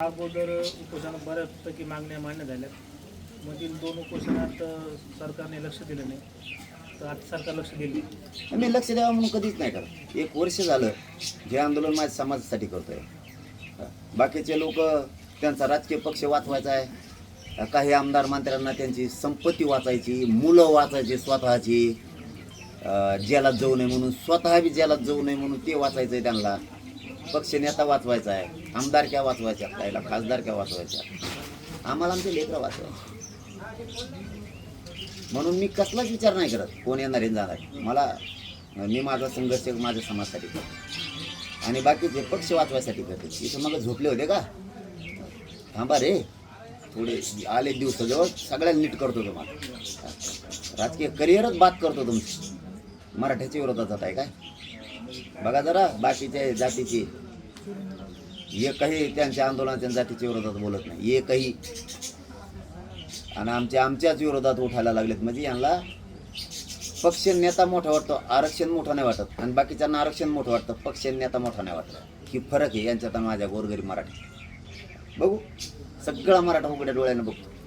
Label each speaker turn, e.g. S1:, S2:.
S1: अगोदर उपोषणात बऱ्याचपैकी मागण्या मान्य झाल्यात. मधील दोन उपोषणात सरकारने लक्ष दिलं नाही. तर आता सरकार लक्ष दिले
S2: मी लक्ष द्यावं म्हणून कधीच नाही करत. एक वर्ष झालं हे आंदोलन माझ्या समाजासाठी करतोय. बाकीचे लोक त्यांचा राजकीय पक्ष वाचवायचा आहे. काही आमदार मंत्र्यांना त्यांची संपत्ती वाचायची मुलं वाचायची स्वतःची. जेलात जाऊ नये म्हणून स्वतः बी जेलात जाऊ नये म्हणून ते वाचायचं आहे त्यांना. पक्षनेता वाचवायचा आहे आमदारक्या वाचवायच्या त्याला खासदारक्या वाचवायच्या आम्हाला आमचे लेकरं वाचवायचे. म्हणून मी कसलाच विचार नाही करत कोण येणार आहे जाणार आहे. मला मी माझा संघर्ष माझ्या समाजासाठी करतो. आणि बाकीचे पक्ष वाचवायसाठी करते इथं मला झोपले होते का? थांबा रे. थोडे आले दिवस जवळ नीट करतो तुम्हाला. राजकीय करिअरच बात करतो तुमची. मराठ्याच्या विरोधात जात आहे काय? बघा जरा बाकीच्या जातीची एकही त्यांच्या आंदोलनाच्या जातीच्या विरोधात बोलत नाही. एकही. आणि आमच्या आमच्याच विरोधात उठायला लागलेत. म्हणजे यांना पक्ष नेता मोठा वाटतो आरक्षण मोठं नाही वाटत. आणि बाकीच्यांना आरक्षण मोठं वाटतं पक्ष नेता मोठा नाही वाटत. ही फरक आहे. यांच्यात आणि माझ्या गोरगरीब मराठी. बघू. सगळा मराठा उघड्या डोळ्यानं बघतो.